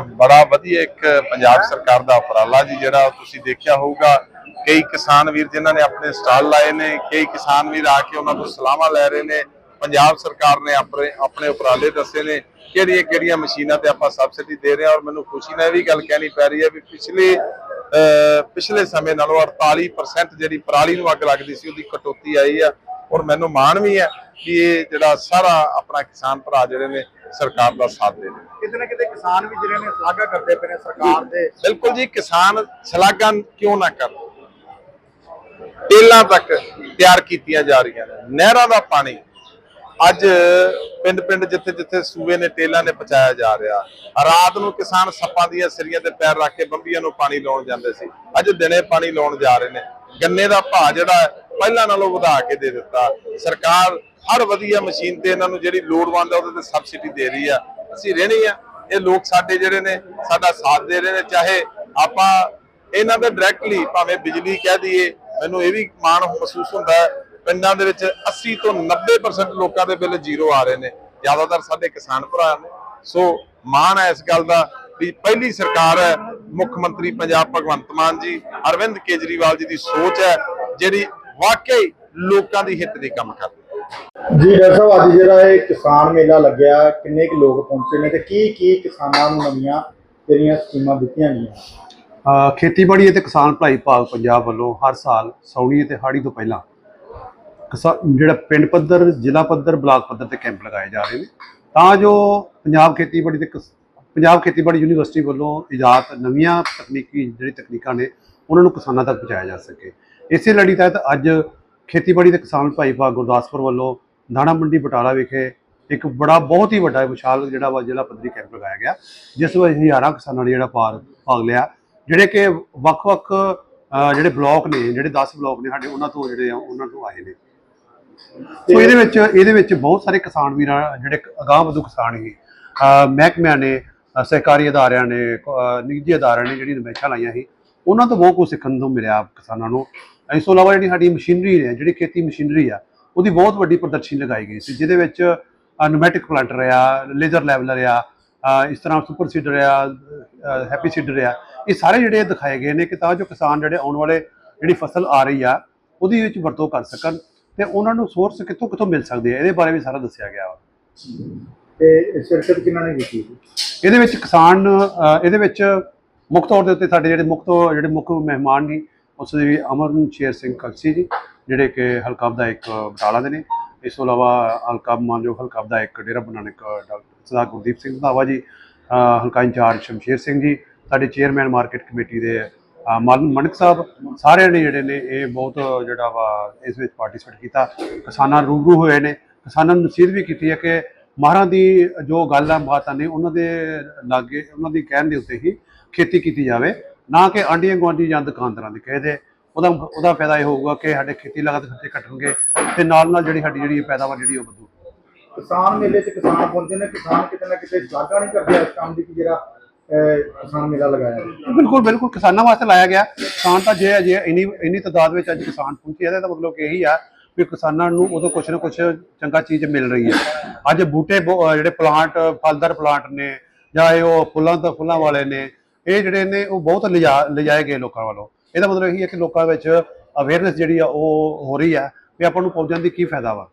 ਬੜਾ ਵਧੀਆ ਇੱਕ ਪੰਜਾਬ ਸਰਕਾਰ ਦਾ ਉਪਰਾਲਾ ਜੀ, ਜਿਹੜਾ ਤੁਸੀਂ ਦੇਖਿਆ ਹੋਊਗਾ। ਕਈ ਕਿਸਾਨ ਵੀਰ ਜਿਨ੍ਹਾਂ ਨੇ ਆਪਣੇ ਸਟਾਲ ਲਾਏ ਨੇ, ਕਈ ਕਿਸਾਨ ਵੀਰ ਆ ਕੇ ਉਹਨਾਂ ਤੋਂ ਸਲਾਹਾਂ ਲੈ ਰਹੇ ਨੇ। ਪੰਜਾਬ ਸਰਕਾਰ ਨੇ ਆਪਣੇ ਆਪਣੇ ਉਪਰਾਲੇ ਦੱਸੇ ਨੇ, ਕਿਹੜੀਆਂ ਕਿਹੜੀਆਂ ਮਸ਼ੀਨਾਂ ਤੇ ਆਪਾਂ ਸਬਸਿਡੀ ਦੇ ਰਹੇ ਹਾਂ। ਔਰ ਮੈਨੂੰ ਖੁਸ਼ੀ ਨਾਲ ਇਹ ਵੀ ਗੱਲ ਕਹਿਣੀ ਪੈ ਰਹੀ ਹੈ ਵੀ ਪਿਛਲੇ, ਅਹ, ਪਿਛਲੇ ਸਮੇਂ ਨਾਲੋਂ 48% ਜਿਹੜੀ ਪਰਾਲੀ ਨੂੰ ਅੱਗ ਲੱਗਦੀ ਸੀ, ਉਹਦੀ ਕਟੌਤੀ ਆਈ ਆ। ਔਰ ਮੈਨੂੰ ਮਾਣ ਵੀ ਹੈ ਕਿ ਇਹ ਜਿਹੜਾ ਸਾਰਾ ਆਪਣਾ ਕਿਸਾਨ ਭਰਾ ਜਿਹੜੇ ਨੇ ਸਰਕਾਰ ਦਾ ਸਾਥ ਦੇ ਨੇ ਕਿਤੇ ਨਾ ਕਿਤੇ ਕਿਸਾਨ ਵੀ ਜਿਹੜੇ ਨੇ ਸ਼ਲਾਘਾ ਕਰਦੇ ਪਏ ਨੇ ਸਰਕਾਰ ਦੇ। ਬਿਲਕੁਲ ਜੀ ਕਿਸਾਨ ਸ਼ਲਾਘਾ ਕਿਉਂ ਨਾ ਕਰਨ? ਟੇਲਾਂ ਤੱਕ ਤਿਆਰ ਕੀਤੀਆਂ ਜਾ ਰਹੀਆਂ ਨੇ। ਨਹਿਰਾਂ ਦਾ ਪਾਣੀ। ਅੱਜ ਪਿੰਡ ਪਿੰਡ ਜਿੱਥੇ ਜਿੱਥੇ ਸੂਬੇ ਨੇ ਟੇਲਾਂ ਨੇ ਪਹੁੰਚਾਇਆ ਜਾ ਰਿਹਾ। ਰਾਤ ਨੂੰ ਕਿਸਾਨ ਸੱਪਾਂ ਦੀਆਂ ਸਿਰੀਆਂ ਤੇ ਪੈਰ ਰੱਖ ਕੇ ਬੰਬੀਆਂ ਨੂੰ ਪਾਣੀ ਲਾਉਣ ਜਾਂਦੇ ਸੀ। ਅੱਜ ਦਿਨੇ ਪਾਣੀ ਲਾਉਣ ਜਾ ਰਹੇ ਨੇ। ਗੰਨੇ ਦਾ ਭਾਅ ਜਿਹੜਾ ਪਹਿਲਾਂ ਨਾਲੋਂ ਵਧਾ ਕੇ ਦੇ ਦਿੱਤਾ। ਸਰਕਾਰ ਹਰ ਵਧੀਆ ਮਸ਼ੀਨ ਤੇ ਇਹਨਾਂ ਨੂੰ ਜਿਹੜੀ ਲੋੜਵੰਦ ਹੈ ਉਹਦੇ ਤੇ ਸਬਸਿਡੀ ਦੇ ਰਹੀ ਆ। ਅਸੀਂ ਰਹਿਣੀ ਆ। ਇਹ ਲੋਕ ਸਾਡੇ ਜਿਹੜੇ ਨੇ, ਸਾਡਾ ਸਾਥ ਦੇ ਰਹੇ ਨੇ, ਚਾਹੇ ਆਪਾਂ ਇਹਨਾਂ ਦੇ ਡਾਇਰੈਕਟਲੀ ਭਾਵੇਂ ਬਿਜਲੀ ਕਹਿ ਦਈਏ, ਮੈਨੂੰ ਇਹ ਵੀ ਮਾਣ ਮਹਿਸੂਸ ਹੁੰਦਾ ਹੈ, ਪਿੰਡਾਂ ਦੇ ਵਿੱਚ 80 ਤੋਂ 90% ਲੋਕਾਂ ਦੇ ਬਿੱਲ ਜ਼ੀਰੋ ਆ ਰਹੇ ਨੇ। ਜ਼ਿਆਦਾਤਰ ਸਾਡੇ ਕਿਸਾਨ ਭਰਾ ਨੇ। ਸੋ ਮਾਣ ਹੈ ਇਸ ਗੱਲ ਦਾ ਵੀ ਪਹਿਲੀ ਸਰਕਾਰ ਹੈ, ਮੁੱਖ ਮੰਤਰੀ ਪੰਜਾਬ ਭਗਵੰਤ ਮਾਨ ਜੀ, ਅਰਵਿੰਦ ਕੇਜਰੀਵਾਲ ਜੀ ਦੀ ਸੋਚ ਹੈ, ਜਿਹੜੀ ਵਾਕਈ ਲੋਕਾਂ ਦੀ ਹਿੱਤ ਦੇ ਕੰਮ ਕਰਦੀ ਜੀ ਡਾਕਟਰ ਸਾਹਿਬ ਅੱਜ ਜਿਹੜਾ ਇਹ ਕਿਸਾਨ ਮੇਲਾ ਲੱਗਿਆ ਕਿੰਨੇ ਕੁ ਲੋਕ ਪਹੁੰਚੇ ਨੇ ਤੇ ਕੀ ਕੀ ਕਿਸਾਨਾਂ ਨੂੰ ਨਵੀਆਂ ਜਿਹੜੀਆਂ ਸਕੀਮਾਂ ਦਿੱਤੀਆਂ ਗਈਆਂ? ਅ, ਖੇਤੀਬਾੜੀ ਅਤੇ ਕਿਸਾਨ ਭਲਾਈ ਵਿਭਾਗ ਪੰਜਾਬ ਵੱਲੋਂ ਹਰ ਸਾਲ ਸੌਣੀ ਅਤੇ ਹਾੜੀ ਤੋਂ ਪਹਿਲਾਂ ਕਿਸਾ- ਜਿਹੜਾ ਪਿੰਡ ਪੱਧਰ ਜ਼ਿਲ੍ਹਾ ਪੱਧਰ ਬਲਾਕ ਪੱਧਰ ਤੇ ਕੈਂਪ ਲਗਾਏ ਜਾ ਰਹੇ ਨੇ। ਤਾਂ ਜੋ ਪੰਜਾਬ ਖੇਤੀਬਾੜੀ ਤੇ ਕਿਸ- ਪੰਜਾਬ ਖੇਤੀਬਾੜੀ ਯੂਨੀਵਰਸਿਟੀ ਵੱਲੋਂ ਇਜਾਦ ਨਵੀਆਂ ਤਕਨੀਕੀ ਜਿਹੜੀ ਤਕਨੀਕਾਂ ਨੇ ਉਹਨਾਂ ਨੂੰ ਕਿਸਾਨਾਂ ਤੱਕ ਪਹੁੰਚਾਇਆ ਜਾ ਸਕੇ। ਇਸੇ ਲੜੀ ਤਹਿਤ ਅੱਜ ਖੇਤੀਬਾੜੀ ਤੇ ਕਿਸਾਨ ਭਾਈ ਭਾਗ ਗੁਰਦਾਸਪੁਰ ਵੱਲੋਂ ਦਾਣਾ ਮੰਡੀ ਬਟਾਲਾ ਵਿਖੇ ਇੱਕ ਬੜਾ ਬਹੁਤ ਹੀ ਵੱਡਾ ਵਿਸ਼ਾਲ ਜਿਹੜਾ ਵਾ ਜ਼ਿਲ੍ਹਾ ਪੱਧਰੀ ਕੈਂਪ ਲਗਾਇਆ ਗਿਆ ਜਿਸ ਵਿੱਚ ਹਜ਼ਾਰਾਂ ਕਿਸਾਨਾਂ ਨੇ ਜਿਹੜਾ ਭਾਗ ਭਾਗ ਲਿਆ ਜਿਹੜੇ ਕਿ ਵੱਖ-ਵੱਖ ਜਿਹੜੇ ਬਲਾਕ ਨੇ ਜਿਹੜੇ 10 ਬਲਾਕ ਨੇ ਸਾਡੇ ਉਹਨਾਂ ਤੋਂ ਜਿਹੜੇ ਆ ਉਹਨਾਂ ਤੋਂ ਆਏ ਨੇ। ਸੋ ਇਹਦੇ ਵਿੱਚ ਇਹਦੇ ਵਿੱਚ ਬਹੁਤ ਸਾਰੇ ਕਿਸਾਨ ਵੀਰਾਂ ਜਿਹੜੇ ਅਗਾਂਹ ਵਧੂ ਕਿਸਾਨ ਹੀ। ਮਹਿਕਮਿਆਂ ਨੇ ਅ, ਸਹਿਕਾਰੀ ਅਦਾਰਿਆਂ ਨੇ ਨਿੱਜੀ ਅਦਾਰਿਆਂ ਨੇ ਜਿਹੜੀ ਨਮੈਸ਼ਾਂ ਲਾਈਆਂ ਸੀ ਉਹਨਾਂ ਤੋਂ ਬਹੁਤ ਕੁਝ ਸਿੱਖਣ ਨੂੰ ਮਿਲਿਆ ਕਿਸਾਨਾਂ ਨੂੰ। ਇਸ ਤੋਂ ਇਲਾਵਾ ਜਿਹੜੀ ਸਾਡੀ ਮਸ਼ੀਨਰੀ ਹੈ ਜਿਹੜੀ ਖੇਤੀ ਮਸ਼ੀਨਰੀ ਆ ਉਹਦੀ ਬਹੁਤ ਵੱਡੀ ਪ੍ਰਦਰਸ਼ਨੀ ਲਗਾਈ ਗਈ ਸੀ ਜਿਹਦੇ ਵਿੱਚ ਨੋਮੈਟਿਕ ਪਲਾਂਟਰ ਆ ਲੇਜ਼ਰ ਲੈਵਲਰ ਆ ਇਸ ਤਰ੍ਹਾਂ ਸੁਪਰ ਸੀਡਰ ਆ ਹੈਪੀ ਸੀਡਰ ਆ ਇਹ ਸਾਰੇ ਜਿਹੜੇ ਦਿਖਾਏ ਗਏ ਨੇ ਕਿ ਤਾਂ ਜੋ ਕਿਸਾਨ ਜਿਹੜੇ ਆਉਣ ਵਾਲੇ ਜਿਹੜੀ ਫਸਲ ਆ ਰਹੀ ਆ ਉਹਦੀ ਵਿੱਚ ਵਰਤੋਂ ਕਰ ਸਕਣ ਤੇ ਉਹਨਾਂ ਨੂੰ ਸੋਰਸ ਕਿੱਥੋਂ ਕਿੱਥੋਂ ਮਿਲ ਸਕਦੇ ਆ ਇਹਦੇ ਬਾਰੇ ਵੀ ਸਾਰਾ ਦੱਸਿਆ ਗਿਆ ਵਾ ਤੇ ਸ਼ਿਰਕਤ ਕਿਹਨਾਂ ਨੇ ਕੀਤੀ? ਇਹਦੇ ਵਿੱਚ ਕਿਸਾਨ ਇਹਦੇ ਵਿੱਚ ਮੁੱਖ ਤੌਰ ਦੇ ਉੱਤੇ ਸਾਡੇ ਜਿਹੜੇ ਮੁੱਖ ਜਿਹੜੇ ਮੁੱਖ ਮਹਿਮਾਨ ਨੇ ਉਸ ਦੇ ਵੀ ਅਮਰਨ ਸ਼ੇਰ ਸਿੰਘ ਕਲਸੀ ਜੀ ਜਿਹੜੇ ਕਿ ਹਲਕਾ ਵਿਧਾਇਕ ਬਟਾਲਾ ਦੇ ਨੇ। ਇਸ ਤੋਂ ਇਲਾਵਾ ਹਲਕਾ ਮਾਨਯੋਗ ਹਲਕਾ ਵਿਧਾਇਕ ਡੇਰਾ ਬੰਨਾ ਡਾਕਟਰ ਸਰਦਾਰ ਗੁਰਦੀਪ ਸਿੰਘ ਰੰਧਾਵਾ ਜੀ ਹਲਕਾ ਇੰਚਾਰਜ ਸ਼ਮਸ਼ੇਰ ਸਿੰਘ ਜੀ ਸਾਡੇ ਚੇਅਰਮੈਨ ਮਾਰਕੀਟ ਕਮੇਟੀ ਦੇ ਅ, ਮਨ ਮਣਕ ਸਾਹਿਬ ਸਾਰਿਆਂ ਨੇ ਜਿਹੜੇ ਨੇ ਇਹ ਬਹੁਤ ਜਿਹੜਾ ਵਾ ਇਸ ਵਿੱਚ ਪਾਰਟਿਸਿਪੇਟ ਕੀਤਾ। ਕਿਸਾਨਾਂ ਨਾਲ ਰੂਬਰੂ ਹੋਏ ਨੇ। ਕਿਸਾਨਾਂ ਨੂੰ ਨਸੀਹਤ ਵੀ ਕੀਤੀ ਹੈ ਕਿ ਮਾਹਰਾਂ ਦੀ ਜੋ ਗੱਲ ਆ ਬਾਤਾਂ ਨੇ ਉਹਨਾਂ ਦੇ ਲਾਗੇ ਉਹਨਾਂ ਦੀ ਕਹਿਣ ਦੇ ਉੱਤੇ ਹੀ ਖੇਤੀ ਕੀਤੀ ਜਾਵੇ। ਨਾ ਕਿ ਆਂਡੀਆਂ ਗੁਆਂਢੀ ਜਾਂ ਦੁਕਾਨਦਾਰਾਂ ਦੇ ਕਹੇ ਦੇ। ਉਹਦਾ ਉਹਦਾ ਫਾਇਦਾ ਇਹ ਹੋਊਗਾ ਕਿ ਸਾਡੇ ਖੇਤੀ ਲਾਗਤ ਖਰਚੇ ਘਟਣਗੇ ਤੇ ਨਾਲ ਨਾਲ ਜਿਹੜੀ ਸਾਡੀ ਜਿਹੜੀ ਪੈਦਾਵਾਰ ਜਿਹੜੀ ਉਹ ਵਧੂ। ਕਿਸਾਨ ਮੇਲੇ 'ਚ ਕਿਸਾਨ ਪਹੁੰਚੇ ਨੇ ਕਿਸਾਨ ਕਿਤੇ ਨਾ ਕਿਤੇ ਸ਼ਲਾਘਾ ਨਹੀਂ ਕਰਦੇ ਇਸ ਕੰਮ ਦੀ ਕਿ ਜਿਹੜਾ ਕਿਸਾਨ ਮੇਲਾ ਲਗਾਇਆ ਹੈ। ਬਿਲਕੁਲ ਬਿਲਕੁਲ ਕਿਸਾਨਾਂ ਵਾਸਤੇ ਲਾਇਆ ਗਿਆ। ਕਿਸਾਨ ਤਾਂ ਜੇ ਜੇ ਇੰਨੀ ਇੰਨੀ ਤਾਦਾਦ ਵਿੱਚ ਅੱਜ ਕਿਸਾਨ ਪਹੁੰਚੇ ਇਹਦਾ ਤਾਂ ਮਤਲਬ ਕਿ ਇਹੀ ਆ ਵੀ ਕਿਸਾਨਾਂ ਨੂੰ ਉਦੋਂ ਕੁਛ ਨਾ ਕੁਛ ਚੰਗਾ ਚੀਜ਼ ਮਿਲ ਰਹੀ ਹੈ। ਅੱਜ ਬੂਟੇ ਜਿਹੜੇ ਪਲਾਂਟ ਫਲਦਾਰ ਪਲਾਂਟ ਨੇ ਜਾਂ ਇਹ ਉਹ ਫੁੱਲਾਂ ਤੋਂ ਫੁੱਲਾਂ ਵਾਲੇ ਨੇ ਇਹ ਜਿਹੜੇ ਨੇ ਉਹ ਬਹੁਤ ਲਿਜਾ ਲਿਜਾਏ ਗਏ ਲੋਕਾਂ ਵੱਲੋਂ। ਇਹਦਾ ਮਤਲਬ ਇਹੀ ਹੈ ਕਿ ਲੋਕਾਂ ਵਿੱਚ ਅਵੇਅਰਨੈਸ ਜਿਹੜੀ ਆ ਉਹ ਹੋ ਰਹੀ ਹੈ ਵੀ ਆਪਾਂ ਨੂੰ ਪਹੁੰਚਣ ਦੀ ਕੀ ਫਾਇਦਾ ਵਾ।